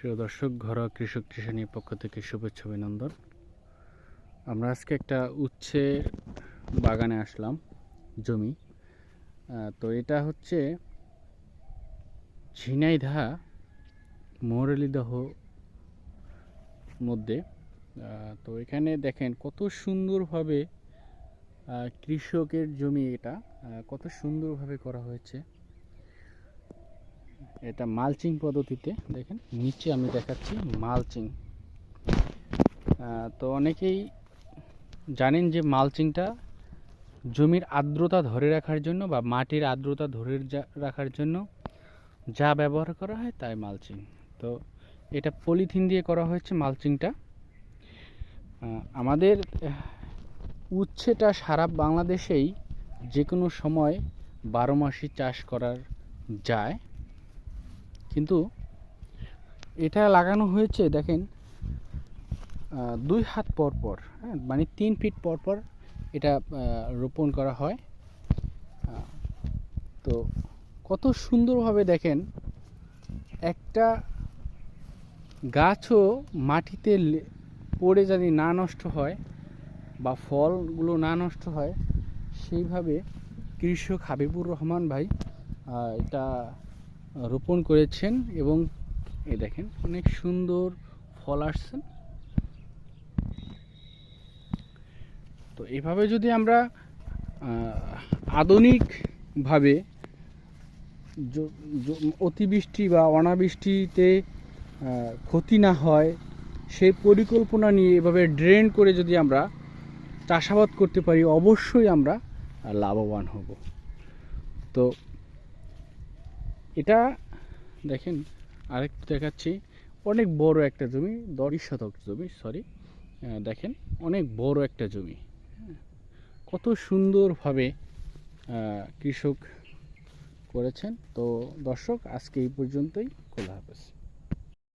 প্রিয় দর্শক, ঘরোয়া কৃষক কৃষানির পক্ষ থেকে শুভেচ্ছা অভিনন্দন। আমরা আজকে একটা উচ্ছে বাগানে আসলাম, জমি। তো এটা হচ্ছে ঝিনাইদহ মোরালিদহ মধ্যে। তো এখানে দেখেন কত সুন্দরভাবে কৃষকের জমি এটা। কত সুন্দরভাবে করা হয়েছে। এটা মালচিং পদ্ধতিতে, দেখেন, নিচে আমি দেখাচ্ছি মালচিং। তো অনেকেই জানেন যে মালচিংটা জমির আর্দ্রতা ধরে রাখার জন্য বা মাটির আর্দ্রতা ধরে রাখার জন্য যা ব্যবহার করা হয় তাই মালচিং। তো এটা পলিথিন দিয়ে করা হয়েছে মালচিংটা। আমাদের উচ্ছেটা সারা বাংলাদেশেই যে কোনো সময় বারো মাসই চাষ করার যায়। কিন্তু এটা লাগানো হয়েছে, দেখেন দুই হাত পর পর হ্যাঁ মানে তিন ফিট পর পর এটা রোপণ করা হয়। তো কত সুন্দরভাবে দেখেন, একটা গাছও মাটিতে পড়ে যদি না নষ্ট হয় বা ফলগুলো না নষ্ট হয়, সেইভাবে কৃষক হাবিবুর রহমান ভাই এটা রোপণ করেছেন এবং এ দেখেন অনেক সুন্দর ফল আসছেন তো এইভাবে যদি আমরা আধুনিকভাবে অতিবৃষ্টি বা অনাবৃষ্টিতে ক্ষতি না হয়, সেই পরিকল্পনা নিয়ে এভাবে ড্রেন করে যদি আমরা চাষাবাদ করতে পারি, অবশ্যই আমরা লাভবান হব। তো এটা দেখেন, আরেকটু দেখাচ্ছি। অনেক বড় একটা জমি, দশ শতক জমি সরি দেখেন, অনেক বড় একটা জমি। কত সুন্দরভাবে কৃষক করেছেন। তো দর্শক, আজকে এই পর্যন্তই। খোলা হাফেজ।